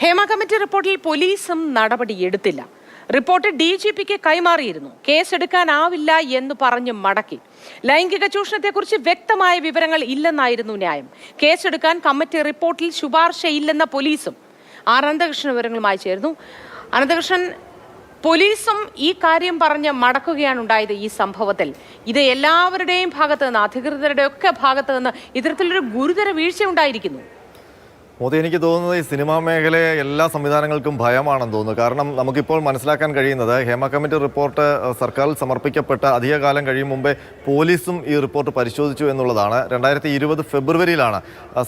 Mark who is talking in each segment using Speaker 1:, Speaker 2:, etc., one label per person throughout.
Speaker 1: Hema committee റിപ്പോർട്ടിൽ പോലീസും നടപടിയെടുത്തില്ല റിപ്പോർട്ട് ഡി ജി പിക്ക് കൈമാറിയിരുന്നു. കേസെടുക്കാനാവില്ല എന്ന് പറഞ്ഞ് മടക്കി. ലൈംഗിക ചൂഷണത്തെക്കുറിച്ച് വ്യക്തമായ വിവരങ്ങൾ ഇല്ലെന്നായിരുന്നു ന്യായം. കേസെടുക്കാൻ കമ്മിറ്റി റിപ്പോർട്ടിൽ ശുപാർശയില്ലെന്ന പോലീസും. ആർ അനന്തകൃഷ്ണൻ വിവരങ്ങളുമായി ചേർന്നു അനന്തകൃഷ്ണൻ പോലീസും ഈ കാര്യം പറഞ്ഞ് മടക്കുകയാണ് ഉണ്ടായത് ഈ സംഭവത്തിൽ. ഇത് എല്ലാവരുടെയും ഭാഗത്ത് നിന്ന് അധികൃതരുടെ ഒക്കെ ഭാഗത്ത് നിന്ന് ഇത്തരത്തിലൊരു ഗുരുതര വീഴ്ച ഉണ്ടായിരിക്കുന്നു.
Speaker 2: മോദി എനിക്ക് തോന്നുന്നത് ഈ സിനിമാ മേഖലയെ എല്ലാ സംവിധാനങ്ങൾക്കും ഭയമാണെന്ന് തോന്നുന്നു. കാരണം നമുക്കിപ്പോൾ മനസ്സിലാക്കാൻ കഴിയുന്നത് ഹേമ കമ്മിറ്റി റിപ്പോർട്ട് സർക്കാരിൽ സമർപ്പിക്കപ്പെട്ട അധികകാലം കഴിയും മുമ്പേ പോലീസും ഈ റിപ്പോർട്ട് പരിശോധിച്ചു എന്നുള്ളതാണ്. രണ്ടായിരത്തി ഇരുപത് ഫെബ്രുവരിയിലാണ്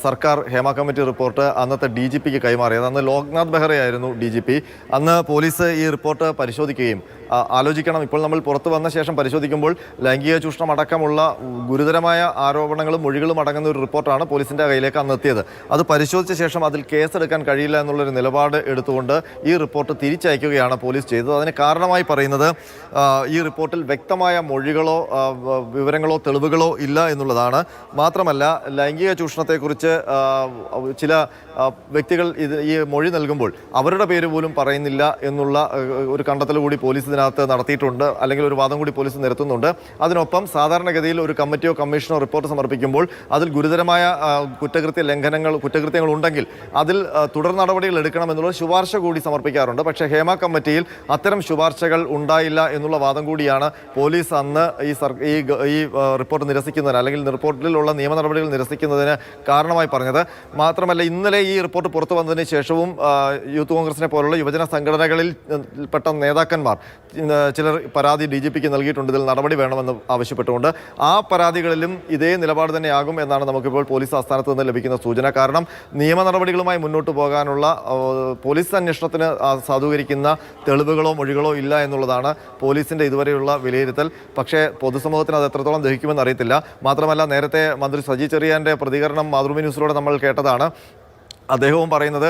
Speaker 2: സർക്കാർ ഹേമ കമ്മിറ്റി റിപ്പോർട്ട് അന്നത്തെ ഡി ജി പിക്ക് കൈമാറിയത്. അന്ന് ലോക്നാഥ് ബെഹ്റയായിരുന്നു ഡി ജി പി. അന്ന് പോലീസ് ഈ റിപ്പോർട്ട് പരിശോധിക്കുകയും ആലോചിക്കണം. ഇപ്പോൾ നമ്മൾ പുറത്തു വന്ന ശേഷം പരിശോധിക്കുമ്പോൾ ലൈംഗിക ചൂഷണം അടക്കമുള്ള ഗുരുതരമായ ആരോപണങ്ങളും മൊഴികളും അടങ്ങുന്ന ഒരു റിപ്പോർട്ടാണ് പോലീസിന്റെ കയ്യിലേക്ക് അന്ന് എത്തിയത്. അത് പരിശോധിച്ച ശേഷം അതിൽ കേസെടുക്കാൻ കഴിയില്ല എന്നുള്ളൊരു നിലപാട് എടുത്തുകൊണ്ട് ഈ റിപ്പോർട്ട് തിരിച്ചയക്കുകയാണ് പോലീസ് ചെയ്തത്. അതിന് കാരണമായി പറയുന്നത് ഈ റിപ്പോർട്ടിൽ വ്യക്തമായ മൊഴികളോ വിവരങ്ങളോ തെളിവുകളോ ഇല്ല എന്നുള്ളതാണ്. മാത്രമല്ല ലൈംഗിക ചൂഷണത്തെക്കുറിച്ച് ചില വ്യക്തികൾ ഇത് ഈ മൊഴി നൽകുമ്പോൾ അവരുടെ പേര് പോലും പറയുന്നില്ല എന്നുള്ള ഒരു കണ്ടെത്തൽ കൂടി പോലീസ് ഇതിനകത്ത് നടത്തിയിട്ടുണ്ട് അല്ലെങ്കിൽ ഒരു വാദം കൂടി പോലീസ് നിരത്തുന്നുണ്ട്. അതിനൊപ്പം സാധാരണഗതിയിൽ ഒരു കമ്മിറ്റിയോ കമ്മീഷനോ റിപ്പോർട്ട് സമർപ്പിക്കുമ്പോൾ അതിൽ ഗുരുതരമായ കുറ്റകൃത്യ ലംഘനങ്ങൾ കുറ്റകൃത്യങ്ങൾ ഉണ്ടെങ്കിൽ അതിൽ ആ, തുടർ നടപടികൾ എടുക്കണമെന്നുള്ള ശുപാർശ കൂടി സമർപ്പിക്കാറുണ്ട്. പക്ഷേ ഹേമ കമ്മിറ്റിയിൽ അത്തരം ശുപാർശകൾ ഉണ്ടായില്ല എന്നുള്ള വാദം കൂടിയാണ് പോലീസ് അന്ന് ഈ സർ ഈ ഈ റിപ്പോർട്ട് നിരസിക്കുന്നതിന് അല്ലെങ്കിൽ റിപ്പോർട്ടിലുള്ള നിയമ നടപടികൾ നിരസിക്കുന്നതിന് കാരണമായി പറഞ്ഞത്. മാത്രമല്ല ഇന്നലെ ഈ റിപ്പോർട്ട് പുറത്തു വന്നതിന് ശേഷവും യൂത്ത് കോൺഗ്രസിനെ പോലുള്ള യുവജന സംഘടനകളിൽ പെട്ട നേതാക്കന്മാർ ചിലർ പരാതി ഡി ജി പിക്ക് നൽകിയിട്ടുണ്ട്. ഇതിൽ നടപടി വേണമെന്ന് ആവശ്യപ്പെട്ടുകൊണ്ട് ആ പരാതികളിലും ഇതേ നിലപാട് തന്നെയാകും എന്നാണ് നമുക്കിപ്പോൾ പോലീസ് ആസ്ഥാനത്ത് നിന്ന് ലഭിക്കുന്ന സൂചന. കാരണം നിയമ നടപടികളുമായി മുന്നോട്ട് പോകാനുള്ള പോലീസ് അന്വേഷണത്തിന് സാധൂകരിക്കുന്ന തെളിവുകളോ മൊഴികളോ ഇല്ല എന്നുള്ളതാണ് പോലീസിന്റെ ഇതുവരെയുള്ള വിലയിരുത്തൽ. പക്ഷേ പൊതുസമൂഹത്തിന് അത് എത്രത്തോളം ദഹിക്കുമെന്ന് അറിയത്തില്ല. മാത്രമല്ല നേരത്തെ മന്ത്രി സജി ചെറിയാന്റെ പ്രതികരണം മാതൃഭൂമി ന്യൂസിലൂടെ നമ്മൾ കേട്ടതാണ്. അദ്ദേഹവും പറയുന്നത്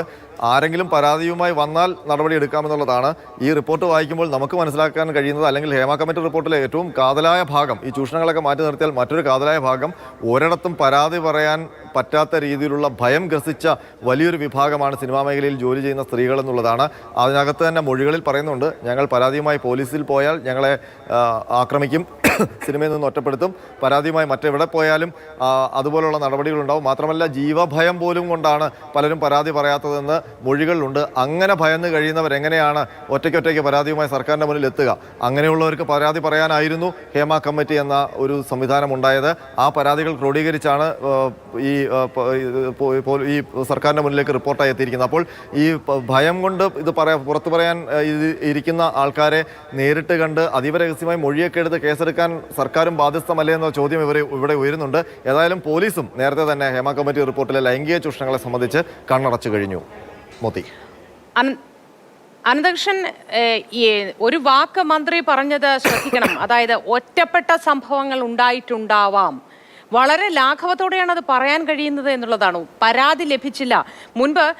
Speaker 2: ആരെങ്കിലും പരാതിയുമായി വന്നാൽ നടപടി എടുക്കാമെന്നുള്ളതാണ്. ഈ റിപ്പോർട്ട് വായിക്കുമ്പോൾ നമുക്ക് മനസ്സിലാക്കാൻ കഴിയുന്നത് അല്ലെങ്കിൽ ഹേമ കമ്മിറ്റി റിപ്പോർട്ടിലെ ഏറ്റവും കാതലായ ഭാഗം ഈ ചൂഷണങ്ങളൊക്കെ മാറ്റി നിർത്തിയാൽ മറ്റൊരു കാതലായ ഭാഗം ഒരിടത്തും പരാതി പറയാൻ പറ്റാത്ത രീതിയിലുള്ള ഭയം ഗ്രസിച്ച വലിയൊരു വിഭാഗമാണ് സിനിമാ മേഖലയിൽ ജോലി ചെയ്യുന്ന സ്ത്രീകൾ എന്നുള്ളതാണ്. അതിനകത്ത് തന്നെ മൊഴികളിൽ പറയുന്നുണ്ട് ഞങ്ങൾ പരാതിയുമായി പോലീസിൽ പോയാൽ ഞങ്ങളെ ആക്രമിക്കും. സിനിമയിൽ നിന്ന് ഒറ്റപ്പെടുത്തും. പരാതിയുമായി മറ്റെവിടെ പോയാലും അതുപോലുള്ള നടപടികളുണ്ടാവും. മാത്രമല്ല ജീവഭയം പോലും കൊണ്ടാണ് പലരും പരാതി പറയാത്തതെന്ന് മൊഴികളിലുണ്ട് അങ്ങനെ ഭയന്ന് കഴിയുന്നവർ എങ്ങനെയാണ് ഒറ്റയ്ക്കൊറ്റയ്ക്ക് പരാതിയുമായി സർക്കാരിന്റെ മുന്നിൽ എത്തുക? അങ്ങനെയുള്ളവർക്ക് പരാതി പറയാനായിരുന്നു ഹേമ കമ്മിറ്റി എന്ന ഒരു സംവിധാനം ഉണ്ടായത് ആ പരാതികൾ ക്രോഡീകരിച്ചാണ് ഈ ഈ സർക്കാരിന്റെ മുന്നിലേക്ക് റിപ്പോർട്ടായി എത്തിയിരിക്കുന്നത്. അപ്പോൾ ഈ ഭയം കൊണ്ട് ഇത് പറയാ പുറത്തു പറയാൻ ഇരിക്കുന്ന ആൾക്കാരെ നേരിട്ട് കണ്ട് അതീവ രഹസ്യമായി മൊഴിയൊക്കെ എടുത്ത് കേസെടുക്കാൻ സർക്കാരും ബാധ്യസ്ഥമല്ലേ എന്ന ചോദ്യം ഇവർ ഇവിടെ ഉയരുന്നുണ്ട്. ഏതായാലും പോലീസും നേരത്തെ തന്നെ ഹേമ കമ്മിറ്റി റിപ്പോർട്ടിലെ ലൈംഗിക ചൂഷണങ്ങളെ സംബന്ധിച്ച് കണ്ണടച്ചു കഴിഞ്ഞു.
Speaker 1: അന- അനന്തകൃഷ്ണൻ ഒരു വാക്ക് മന്ത്രി പറഞ്ഞത് ശ്രദ്ധിക്കണം. അതായത് ഒറ്റപ്പെട്ട സംഭവങ്ങൾ ഉണ്ടായിട്ടുണ്ടാവാം. വളരെ ലാഘവത്തോടെയാണ് അത് പറയാൻ കഴിയുന്നത് എന്നുള്ളതാണ്. പരാതി ലഭിച്ചില്ല. മുൻപ്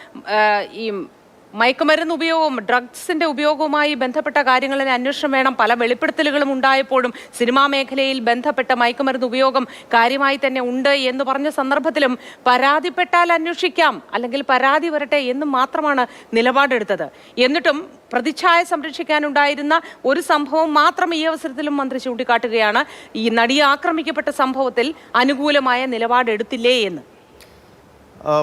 Speaker 1: ഈ മയക്കുമരുന്ന് ഉപയോഗവും ഡ്രഗ്സിന്റെ ഉപയോഗവുമായി ബന്ധപ്പെട്ട കാര്യങ്ങളിൽ അന്വേഷണം വേണം. പല വെളിപ്പെടുത്തലുകളും ഉണ്ടായപ്പോഴും സിനിമാ മേഖലയിൽ ബന്ധപ്പെട്ട മയക്കുമരുന്ന് ഉപയോഗം കാര്യമായി തന്നെ ഉണ്ട് എന്ന് പറഞ്ഞ സന്ദർഭത്തിലും പരാതിപ്പെട്ടാൽ അന്വേഷിക്കാം അല്ലെങ്കിൽ പരാതി വരട്ടെ എന്ന് മാത്രമാണ് നിലപാടെടുത്തത്. എന്നിട്ടും പ്രതിച്ഛായ സംരക്ഷിക്കാനുണ്ടായിരുന്ന ഒരു സംഭവം മാത്രം ഈ അവസരത്തിലും മന്ത്രി ചൂണ്ടിക്കാട്ടുകയാണ്. ഈ നടിയെ ആക്രമിക്കപ്പെട്ട സംഭവത്തിൽ അനുകൂലമായ നിലപാടെടുത്തില്ലേ എന്ന്.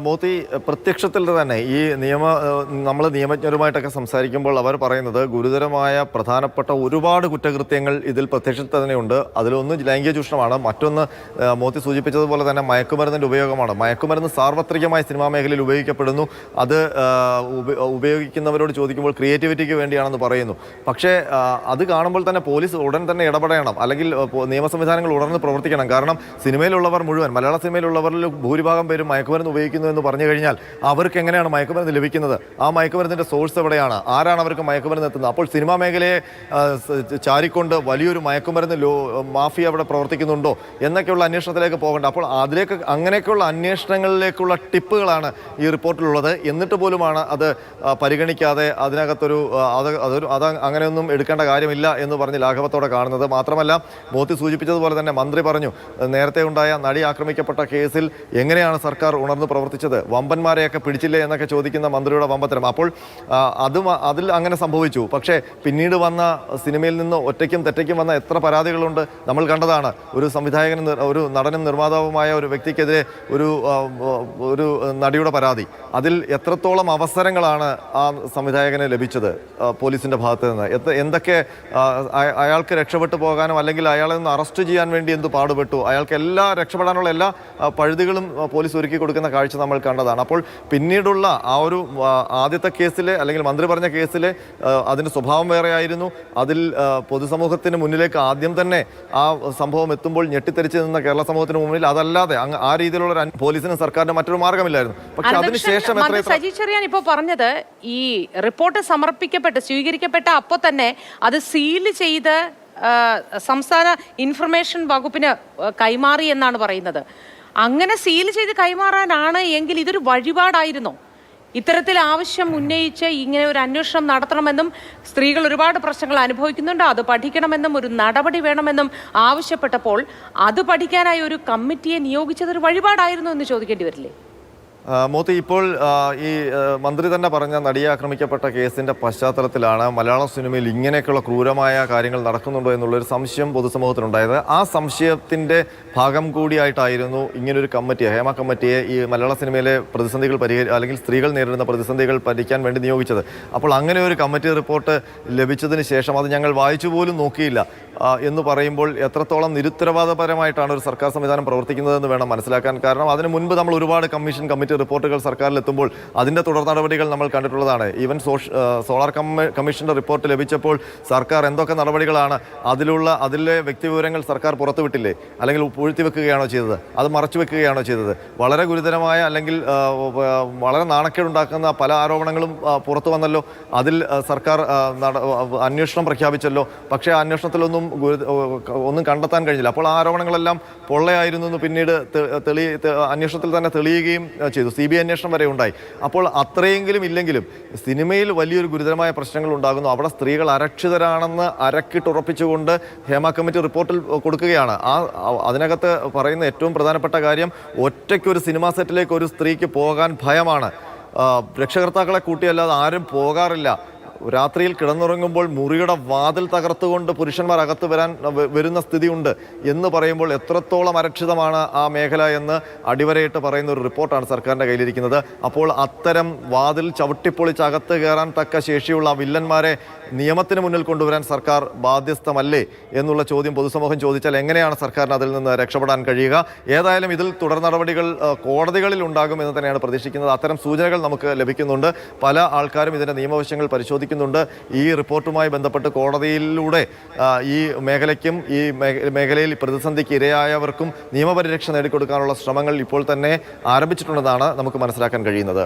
Speaker 2: മോത്തി പ്രത്യക്ഷത്തിൽ തന്നെ ഈ നിയമ നമ്മൾ നിയമജ്ഞരുമായിട്ടൊക്കെ സംസാരിക്കുമ്പോൾ അവർ പറയുന്നത് ഗുരുതരമായ പ്രധാനപ്പെട്ട ഒരുപാട് കുറ്റകൃത്യങ്ങൾ ഇതിൽ പ്രത്യക്ഷത്തിൽ തന്നെയുണ്ട് അതിലൊന്ന് ലൈംഗിക ചൂഷണമാണ്. മറ്റൊന്ന് മോത്തി സൂചിപ്പിച്ചതുപോലെ തന്നെ മയക്കുമരുന്നിന്റെ ഉപയോഗമാണ്. മയക്കുമരുന്ന് സാർവത്രികമായി സിനിമാ മേഖലയിൽ ഉപയോഗിക്കപ്പെടുന്നു. അത് ഉപയോഗിക്കുന്നവരോട് ചോദിക്കുമ്പോൾ ക്രിയേറ്റിവിറ്റിക്ക് വേണ്ടിയാണെന്ന് പറയുന്നു. പക്ഷേ അത് കാണുമ്പോൾ തന്നെ പോലീസ് ഉടൻ തന്നെ ഇടപെടണം. അല്ലെങ്കിൽ നിയമ സംവിധാനങ്ങൾ ഉടനെ പ്രവർത്തിക്കണം. കാരണം സിനിമയിലുള്ളവർ മുഴുവൻ മലയാള സിനിമയിലുള്ളവരിൽ ഭൂരിഭാഗം പേരും മയക്കുമരുന്ന് ഉപയോഗിക്കുന്നു എന്ന് പറഞ്ഞു കഴിഞ്ഞാൽ അവർക്ക് എങ്ങനെയാണ് മയക്കുമരുന്ന് ലഭിക്കുന്നത്? ആ മയക്കുമരുന്നിന്റെ സോഴ്സ് എവിടെയാണ്? ആരാണ് അവർക്ക് മയക്കുമരുന്ന് എത്തുന്നത്? അപ്പോൾ സിനിമാ മേഖലയെ ചാരിക്കൊണ്ട് വലിയൊരു മയക്കുമരുന്ന് മാഫിയ അവിടെ പ്രവർത്തിക്കുന്നുണ്ടോ എന്നൊക്കെയുള്ള അന്വേഷണത്തിലേക്ക് പോകേണ്ട. അപ്പോൾ അതിലേക്ക് അങ്ങനെയൊക്കെയുള്ള അന്വേഷണങ്ങളിലേക്കുള്ള ടിപ്പുകളാണ് ഈ റിപ്പോർട്ടിലുള്ളത്. എന്നിട്ട് പോലുമാണ് അത് പരിഗണിക്കാതെ അതിനകത്തൊരു അത് അതൊരു അത് അങ്ങനെയൊന്നും എടുക്കേണ്ട കാര്യമില്ല എന്ന് പറഞ്ഞ് ലാഘവത്തോടെ കാണുന്നത്. മാത്രമല്ല മോത്തി സൂചിപ്പിച്ചതുപോലെ തന്നെ മന്ത്രി പറഞ്ഞു നേരത്തെ ഉണ്ടായ നടി ആക്രമിക്കപ്പെട്ട കേസിൽ എങ്ങനെയാണ് സർക്കാർ ഉണർന്ന് പ്രവർത്തിച്ചത്? വമ്പന്മാരെയൊക്കെ പിടിച്ചില്ലേ എന്നൊക്കെ ചോദിക്കുന്ന മന്ത്രിയുടെ വമ്പത്തരം. അപ്പോൾ അത് അതിൽ അങ്ങനെ സംഭവിച്ചു. പക്ഷേ പിന്നീട് വന്ന സിനിമയിൽ നിന്ന് ഒറ്റയ്ക്കും തെറ്റയ്ക്കും വന്ന എത്ര പരാതികളുണ്ട്? നമ്മൾ കണ്ടതാണ്. ഒരു സംവിധായകനും ഒരു നടനും നിർമ്മാതാവുമായ ഒരു വ്യക്തിക്കെതിരെ ഒരു ഒരു നടിയുടെ പരാതി. അതിൽ എത്രത്തോളം അവസരങ്ങളാണ് ആ സംവിധായകന് ലഭിച്ചത് പോലീസിന്റെ ഭാഗത്ത് നിന്ന്? എന്തൊക്കെ അയാൾക്ക് രക്ഷപ്പെട്ടു പോകാനും അല്ലെങ്കിൽ അയാളെ ഒന്ന് അറസ്റ്റ് ചെയ്യാൻ വേണ്ടി എന്ത് പാടുപെട്ടു? അയാൾക്ക് എല്ലാ രക്ഷപ്പെടാനുള്ള എല്ലാ പഴുതുകളും പോലീസ് ഒരുക്കി കൊടുക്കുന്ന കാഴ്ച നമ്മൾ കണ്ടതാണ്. അപ്പോൾ പിന്നീടുള്ള ആ ഒരു ആദ്യത്തെ കേസിലെ അല്ലെങ്കിൽ മന്ത്രി പറഞ്ഞ കേസിലെ അതിന്റെ സ്വഭാവം വേറെയായിരുന്നു. അതിൽ പൊതുസമൂഹത്തിന് മുന്നിലേക്ക് ആദ്യം തന്നെ ആ സംഭവം എത്തുമ്പോൾ ഞെട്ടിത്തെറിച്ച് നിന്ന കേരള സമൂഹത്തിന് മുന്നിൽ അതല്ലാതെ ആ രീതിയിലുള്ള പോലീസിനും സർക്കാരിനും മറ്റൊരു മാർഗമില്ലായിരുന്നു. പക്ഷെ അതിനുശേഷം
Speaker 1: സജി ചെറിയാൻ ഇപ്പോൾ പറഞ്ഞത് ഈ റിപ്പോർട്ട് സമർപ്പിക്കപ്പെട്ട് സ്വീകരിക്കപ്പെട്ട അപ്പോൾ തന്നെ അത് സീൽ ചെയ്ത് സംസ്ഥാന ഇൻഫർമേഷൻ വകുപ്പിന് കൈമാറി എന്നാണ് പറയുന്നത്. അങ്ങനെ സീൽ ചെയ്ത് കൈമാറാനാണ് എങ്കിൽ ഇതൊരു വഴിപാടായിരുന്നോ. ഇത്തരത്തിൽ ആവശ്യം ഉന്നയിച്ച് ഇങ്ങനെ ഒരു അന്വേഷണം നടത്തണമെന്നും സ്ത്രീകൾ ഒരുപാട് പ്രശ്നങ്ങൾ അനുഭവിക്കുന്നുണ്ട്. അത് പഠിക്കണമെന്നും ഒരു നടപടി വേണമെന്നും ആവശ്യപ്പെട്ടപ്പോൾ അത് പഠിക്കാനായി ഒരു കമ്മിറ്റിയെ നിയോഗിച്ചത് ഒരു വഴിപാടായിരുന്നു എന്ന് ചോദിക്കേണ്ടി വരില്ലേ?
Speaker 2: മോത്തി ഇപ്പോൾ ഈ മന്ത്രി തന്നെ പറഞ്ഞ നടിയെ ആക്രമിക്കപ്പെട്ട കേസിന്റെ പശ്ചാത്തലത്തിലാണ് മലയാള സിനിമയിൽ ഇങ്ങനെയൊക്കെയുള്ള ക്രൂരമായ കാര്യങ്ങൾ നടക്കുന്നുണ്ടോ എന്നുള്ളൊരു സംശയം പൊതുസമൂഹത്തിനുണ്ടായത്. ആ സംശയത്തിന്റെ ഭാഗം കൂടിയായിട്ടായിരുന്നു ഇങ്ങനൊരു കമ്മിറ്റി ഹേമ കമ്മിറ്റിയെ ഈ മലയാള സിനിമയിലെ പ്രതിസന്ധികൾ പരിഹരി അല്ലെങ്കിൽ സ്ത്രീകൾ നേരിടുന്ന പ്രതിസന്ധികൾ പഠിക്കാൻ വേണ്ടി നിയോഗിച്ചത്. അപ്പോൾ അങ്ങനെ ഒരു കമ്മിറ്റി റിപ്പോർട്ട് ലഭിച്ചതിന് ശേഷം അത് ഞങ്ങൾ വായിച്ചു പോലും നോക്കിയില്ല. എന്ന് പറയുമ്പോൾ എത്രത്തോളം നിരുത്തരവാദപരമായിട്ടാണ് ഒരു സർക്കാർ സംവിധാനം പ്രവർത്തിക്കുന്നതെന്ന് വേണം മനസ്സിലാക്കാൻ കാരണം അതിന് മുൻപ് നമ്മൾ ഒരുപാട് കമ്മീഷൻ കമ്മിറ്റി റിപ്പോർട്ടുകൾ സർക്കാരിൽ എത്തുമ്പോൾ അതിന്റെ തുടർ നടപടികൾ നമ്മൾ കണ്ടിട്ടുള്ളതാണ്. ഈവൻ സോളാർ കമ്മ- കമ്മീഷന്റെ റിപ്പോർട്ട് ലഭിച്ചപ്പോൾ സർക്കാർ എന്തൊക്കെ നടപടികളാണ് അതിലുള്ള അതിലെ വ്യക്തിവിവരങ്ങൾ സർക്കാർ പുറത്തുവിട്ടില്ലേ? അല്ലെങ്കിൽ പൂഴ്ത്തി വെക്കുകയാണോ ചെയ്തത്? അത് മറച്ചു വെക്കുകയാണോ ചെയ്തത്? വളരെ ഗുരുതരമായ അല്ലെങ്കിൽ വളരെ നാണക്കേടുണ്ടാക്കുന്ന പല ആരോപണങ്ങളും പുറത്തു വന്നല്ലോ. അതിൽ സർക്കാർ അന്വേഷണം പ്രഖ്യാപിച്ചല്ലോ. പക്ഷേ അന്വേഷണത്തിലൊന്നും ഒന്നും കണ്ടെത്താൻ കഴിഞ്ഞില്ല. അപ്പോൾ ആ ആരോപണങ്ങളെല്ലാം പൊള്ളയായിരുന്നു എന്ന് പിന്നീട് തെളി അന്വേഷണത്തിൽ തന്നെ തെളിയുകയും ആ, ചെയ്തു. സി ബി ഐ അന്വേഷണം വരെ ഉണ്ടായി. അപ്പോൾ അത്രയെങ്കിലും ഇല്ലെങ്കിലും സിനിമയിൽ വലിയൊരു ഗുരുതരമായ പ്രശ്നങ്ങൾ ഉണ്ടാകുന്നു. അവിടെ സ്ത്രീകൾ അരക്ഷിതരാണെന്ന് അരക്കിട്ടുറപ്പിച്ചുകൊണ്ട് ഹേമ കമ്മിറ്റി റിപ്പോർട്ടിൽ കൊടുക്കുകയാണ്. ആ അതിനകത്ത് പറയുന്ന ഏറ്റവും പ്രധാനപ്പെട്ട കാര്യം ഒറ്റയ്ക്ക് ഒരു സിനിമാ സെറ്റിലേക്ക് ഒരു സ്ത്രീക്ക് പോകാൻ ഭയമാണ്. രക്ഷകർത്താക്കളെ കൂട്ടിയല്ലാതെ ആരും പോകാറില്ല. രാത്രിയിൽ കിടന്നുറങ്ങുമ്പോൾ മുറിയുടെ വാതിൽ തകർത്തുകൊണ്ട് പുരുഷന്മാർ അകത്ത് വരാൻ വരുന്ന സ്ഥിതിയുണ്ട് എന്ന് പറയുമ്പോൾ എത്രത്തോളം അരക്ഷിതമാണ് ആ മേഖല എന്ന് അടിവരയിട്ട് പറയുന്ന ഒരു റിപ്പോർട്ടാണ് സർക്കാരിന്റെ കയ്യിലിരിക്കുന്നത്. അപ്പോൾ അത്തരം വാതിൽ ചവിട്ടിപ്പൊളിച്ച് അകത്ത് കയറാൻ തക്ക ശേഷിയുള്ള വില്ലന്മാരെ നിയമത്തിന് മുന്നിൽ കൊണ്ടുവരാൻ സർക്കാർ ബാധ്യസ്ഥമല്ലേ എന്നുള്ള ചോദ്യം പൊതുസമൂഹം ചോദിച്ചാൽ എങ്ങനെയാണ് സർക്കാരിന് അതിൽ നിന്ന് രക്ഷപ്പെടാൻ കഴിയുക? ഏതായാലും ഇതിൽ തുടർ നടപടികൾ കോടതികളിൽ ഉണ്ടാകും എന്ന് തന്നെയാണ് പ്രതീക്ഷിക്കുന്നത്. അത്തരം സൂചനകൾ നമുക്ക് ലഭിക്കുന്നുണ്ട്. പല ആൾക്കാരും ഇതിന്റെ നിയമവശങ്ങൾ പരിശോധിക്കുന്നുണ്ട് ഈ റിപ്പോർട്ടുമായി ബന്ധപ്പെട്ട് കോടതിയിലൂടെ ഈ മേഖലയ്ക്കും ഈ മേഖ- മേഖലയിൽ പ്രതിസന്ധിക്ക് ഇരയായവർക്കും നിയമപരിരക്ഷ നേടിക്കൊടുക്കാനുള്ള ശ്രമങ്ങൾ ഇപ്പോൾ തന്നെ ആരംഭിച്ചിട്ടുണ്ടെന്നാണ് നമുക്ക് മനസ്സിലാക്കാൻ കഴിയുന്നത്.